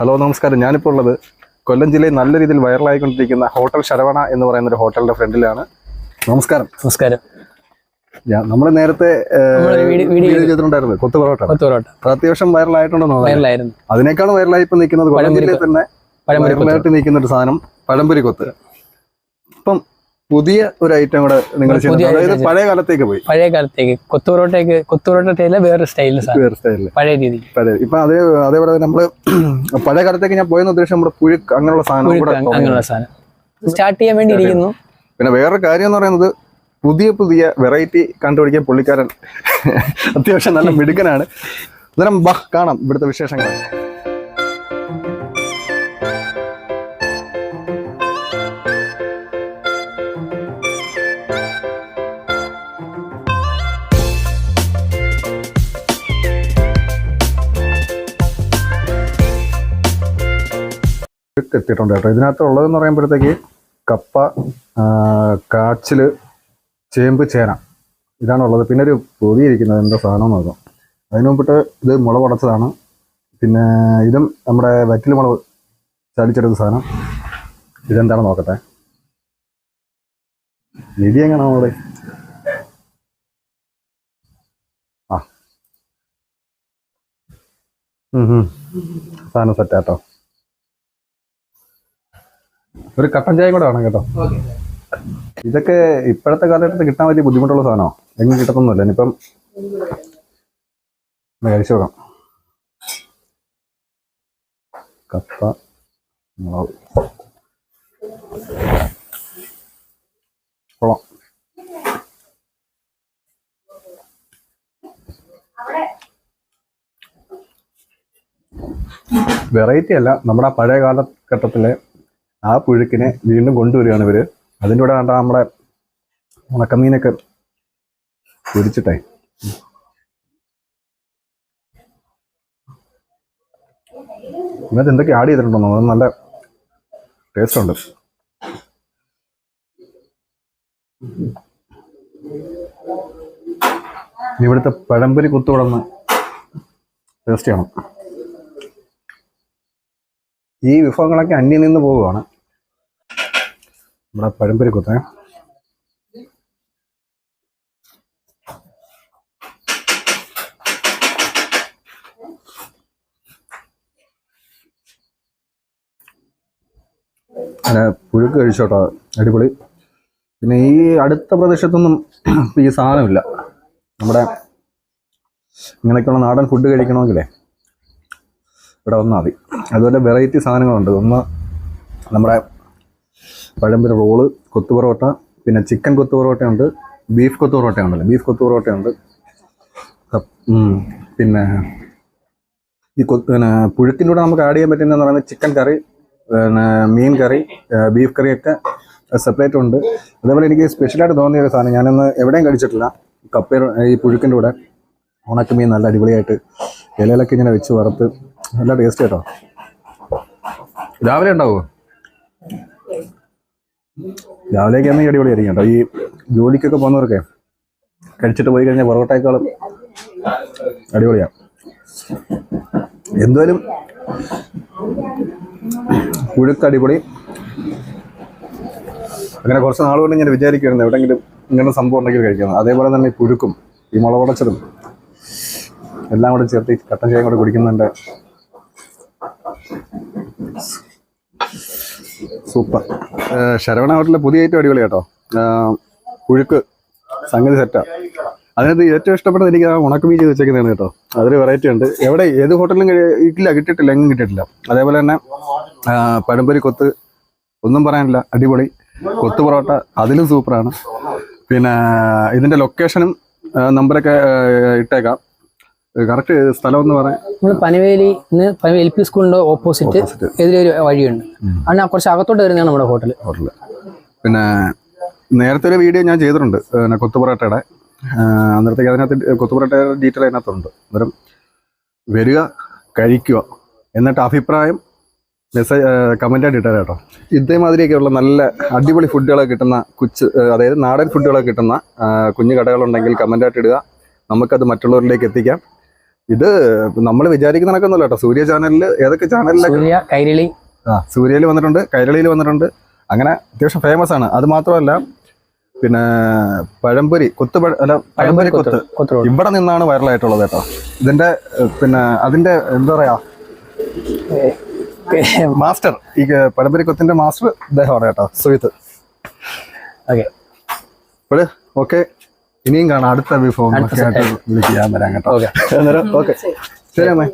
Hello നമസ്കാരം. ഞാനിപ്പോൾ ഉള്ളത് കൊല്ലം ജില്ലയിൽ നല്ല രീതിയിൽ വൈറലായിക്കൊണ്ടിരിക്കുന്ന ഹോട്ടൽ ശരവണ എന്ന് പറയുന്ന ഒരു ഹോട്ടലിന്റെ ഫ്രണ്ടിലാണ്. നമസ്കാരം. നമസ്കാരം. നമ്മൾ നേരത്തെ വീഡിയോ- ചെയ്തിട്ടുണ്ടായിരുന്നു കൊത്തു പൊറോട്ട. അത് അത്യാവശ്യം വൈറലായിട്ടുണ്ടോ അതിനേക്കാളും വൈറലായി ഇപ്പൊ നിൽക്കുന്നത് കൊല്ലം ജില്ലയിൽ തന്നെ കൊത്ത്. വൈറലായിട്ട് നിൽക്കുന്ന ഒരു സാധനം പഴംപൊരി കൊത്ത്. ഇപ്പം പുതിയ ഒരു ഐറ്റം കൂടെ നിങ്ങൾ അതായത് പഴയ കാലത്തേക്ക് പോയി. പഴയ കാലത്തേക്ക്. കൊത്തുപൊറോട്ടേക്ക് കൊത്തുപൊറോട്ട വേറെ സ്റ്റൈലിൽ വേറെ സ്റ്റൈലിൽ പഴയ രീതി പഴയ ഇപ്പൊ അതേ അതേപോലെ നമ്മൾ പഴയ കാലത്തേക്ക് ഞാൻ പോയെന്ന് ഉദ്ദേശം നമ്മുടെ പുഴുക്ക് അങ്ങനെയുള്ള സാധനം കൂടെ. അങ്ങനെയുള്ള സാധനം. സ്റ്റാർട്ട് ചെയ്യാൻ വേണ്ടി ഇരിക്കുന്നു പിന്നെ വേറെ കാര്യം എന്ന് പറയുന്നത് പുതിയ പുതിയ വെറൈറ്റി കണ്ടുപിടിക്കാൻ പുള്ളിക്കാരൻ അത്യാവശ്യം നല്ല മിടുക്കനാണ്. അന്നേരം ബഹ് കാണാം ഇവിടുത്തെ വിശേഷങ്ങൾ എത്തിയിട്ടുണ്ട് കേട്ടോ. ഇതിനകത്ത് ഉള്ളതെന്ന് പറയുമ്പോഴത്തേക്ക് കപ്പ കാച്ചിൽ ചേമ്പ് ചേന ഇതാണുള്ളത്. പിന്നെ ഒരു പൊതി ഇരിക്കുന്നത് എന്താ സാധനം നോക്കാം. അതിന് മുമ്പിട്ട് ഇത് മുളക് പിന്നെ ഇതും നമ്മുടെ വറ്റിൽ മുളക് ചാലിച്ചെടുത്ത സാധനം. ഇതെന്താണ് നോക്കട്ടെ. നിധി എങ്ങനെ നമ്മൾ ആ. സാധനം സെറ്റാട്ടോ ഒരു കട്ടൻ ചായ കൂടെ വേണം കേട്ടോ. ഇതൊക്കെ ഇപ്പോഴത്തെ കാലഘട്ടത്തിൽ കിട്ടാൻ വലിയ ബുദ്ധിമുട്ടുള്ള സാധനമാണ്? എങ്ങനെ കിട്ടത്തൊന്നുമില്ല. ഇനിയിപ്പം കഴിച്ചു നോക്കാം കപ്പ മുളക്. കൊള്ളാം. വെറൈറ്റി അല്ല. നമ്മുടെ പഴയ കാലഘട്ടത്തിലെ ആ പുഴുക്കിനെ വീണ്ടും കൊണ്ടുവരികയാണ് ഇവർ അതിന്റെ കൂടെ കണ്ട നമ്മുടെ ഉണക്കമീനൊക്കെ പൊരിച്ചിട്ടേ ഇതിനകത്ത് എന്തൊക്കെ ആഡ് ചെയ്തിട്ടുണ്ടെന്നോ? അത് നല്ല ടേസ്റ്റ് ഉണ്ട്. ഇവിടുത്തെ പഴംപൊരി കുത്തുവിടന്ന് ടേസ്റ്റ് ചെയ്യണം. ഈ വിഭവങ്ങളൊക്കെ അന്യം നിന്ന് പോവുകയാണ്. നമ്മുടെ പഴംപൊരി കുത്തേ അങ്ങനെ പുഴുക്ക് കഴിച്ചോട്ടോ. അടിപൊളി. പിന്നെ ഈ അടുത്ത പ്രദേശത്തൊന്നും ഈ സാധനമില്ല. നമ്മുടെ ഇങ്ങനെയൊക്കെയുള്ള നാടൻ ഫുഡ് കഴിക്കണമെങ്കിലേ ഇവിടെ വന്നാൽ മതി. അതുപോലെ വെറൈറ്റി സാധനങ്ങളുണ്ട്. ഒന്ന് നമ്മുടെ പഴംപൊരി റോൾ കൊത്തു പൊറോട്ട പിന്നെ ചിക്കൻ കൊത്തു പൊറോട്ടയുണ്ട് ബീഫ് കൊത്തു പൊറോട്ട ഉണ്ടല്ലോ ബീഫ് കൊത്തു പൊറോട്ടയുണ്ട്. പിന്നെ ഈ പിന്നെ പുഴുക്കിന്റെ കൂടെ നമുക്ക് ആഡ് ചെയ്യാൻ പറ്റുന്നതെന്ന് പറയുന്നത് ചിക്കൻ കറി പിന്നെ മീൻ കറി ബീഫ് കറിയൊക്കെ സെപ്പറേറ്റ് ഉണ്ട്. അതേപോലെ എനിക്ക് സ്പെഷ്യലായിട്ട് തോന്നിയ ഒരു സാധനം ഞാനൊന്ന് എവിടെയും കഴിച്ചിട്ടില്ല കപ്പ ഈ പുഴുക്കിന്റെ കൂടെ. ഉണക്കമീൻ നല്ല അടിപൊളിയായിട്ട് ഇലയിലൊക്കെ ഇങ്ങനെ വെച്ച് വറുത്ത് നല്ല ടേസ്റ്റ് കേട്ടോ. രാവിലെ ഉണ്ടാവുമോ? രാവിലേക്ക് ആണെങ്കിൽ അടിപൊളിയായിരിക്കും കേട്ടോ. ഈ ജോലിക്കൊക്കെ പോകുന്നവർക്കെ കഴിച്ചിട്ട് പോയി കഴിഞ്ഞാൽ പൊറോട്ടയേക്കാളും അടിപൊളിയാണ് എന്തായാലും പുഴുക്ക് അടിപൊളി. അങ്ങനെ കുറച്ച് നാൾ കൊണ്ട് ഞാൻ വിചാരിക്കുമായിരുന്നു എവിടെയെങ്കിലും ഇങ്ങനെ സംഭവം ഉണ്ടെങ്കിൽ കഴിക്കണം അതേപോലെ തന്നെ പുഴുക്കും ഈ മുളകുടച്ചതും എല്ലാം കൂടെ ചേർത്ത് കട്ടൻ ചായ കൂടെ കുടിക്കുന്നുണ്ട്. സൂപ്പർ. ശരവണ ഹോട്ടലിലെ പുതിയ ഏറ്റവും അടിപൊളി കേട്ടോ. പുഴുക്ക് സംഗതി സെറ്റാ അതിനകത്ത് ഏറ്റവും ഇഷ്ടപ്പെട്ടത് എനിക്ക് ആ ഉണക്കമീൻ ചെയ്ത് വെച്ചേക്കുന്നതാണ് കേട്ടോ. അതൊരു വെറൈറ്റി ഉണ്ട്. എവിടെ ഏത് ഹോട്ടലിലും കിട്ടില്ല കിട്ടിയിട്ടില്ല എങ്ങും കിട്ടിയിട്ടില്ല. അതേപോലെ തന്നെ പഴംപൊരി കൊത്ത് ഒന്നും പറയാനില്ല അടിപൊളി. കൊത്ത് പൊറോട്ട അതിലും സൂപ്പറാണ് പിന്നെ ഇതിന്റെ ലൊക്കേഷനും നമ്പറൊക്കെ ഇട്ടേക്കാം. കറക്റ്റ് സ്ഥലം എന്ന് പറയാം നമ്മൾ പനവേലി എൽ പി സ്കൂളിന്റെ ഓപ്പോസിറ്റ്. എതിരൊരു വഴിയുണ്ട്. അവിടെ കുറച്ച് അകത്തോട്ട് വരുന്നതാണ് നമ്മുടെ ഹോട്ടൽ ഹോട്ടൽ പിന്നെ നേരത്തെ ഒരു വീഡിയോ ഞാൻ ചെയ്തിട്ടുണ്ട് പിന്നെ അന്നേരത്തേക്ക് അതിനകത്ത് കൊത്തു പൊറോട്ടയുടെ ഡീറ്റെയിൽ അതിനകത്തുണ്ട്. അന്നേരം വരിക കഴിക്കുക എന്നിട്ട് അഭിപ്രായം മെസ്സേജ് കമന്റായിട്ട് ഇട്ടാൽ കേട്ടോ. ഇതേമാതിരിയൊക്കെയുള്ള നല്ല അടിപൊളി ഫുഡുകളൊക്കെ കിട്ടുന്ന കുച്ച് അതായത് നാടൻ ഫുഡുകളൊക്കെ കിട്ടുന്ന കുഞ്ഞു കടകളുണ്ടെങ്കിൽ കമന്റായിട്ട് ഇടുക. നമുക്കത് മറ്റുള്ളവരിലേക്ക് എത്തിക്കാം. ഇത് നമ്മൾ വിചാരിക്കുന്ന കണക്കൊന്നുമല്ല കേട്ടോ. സൂര്യ ചാനലിൽ ഏതൊക്കെ ചാനലിലൊക്കെ സൂര്യ കൈരളി. സൂര്യയിൽ വന്നിട്ടുണ്ട് കൈരളിയിൽ വന്നിട്ടുണ്ട്. അങ്ങനെ അത്യാവശ്യം ഫേമസ് ആണ്. അത് മാത്രമല്ല പിന്നെ പഴംപൊരി കൊത്ത് പഴ- അല്ല പഴംപൊരി കൊത്ത് ഇവിടെ നിന്നാണ് വൈറലായിട്ടുള്ളത് കേട്ടോ. ഇതിന്റെ ഏഹ്, പിന്നെ അതിന്റെ എന്താ പറയാ മാസ്റ്റർ ഈ പഴംപൊരി കൊത്തിന്റെ മാസ്റ്റർ ഇദ്ദേഹമാണ് കേട്ടോ സുഹിത്ത് ഓക്കെ. ഇനിയും കാണാം. അടുത്ത വിഭവം വിളിക്കാൻ വരാം കേട്ടോ. ഓക്കെ. ശരി അമ്മേ.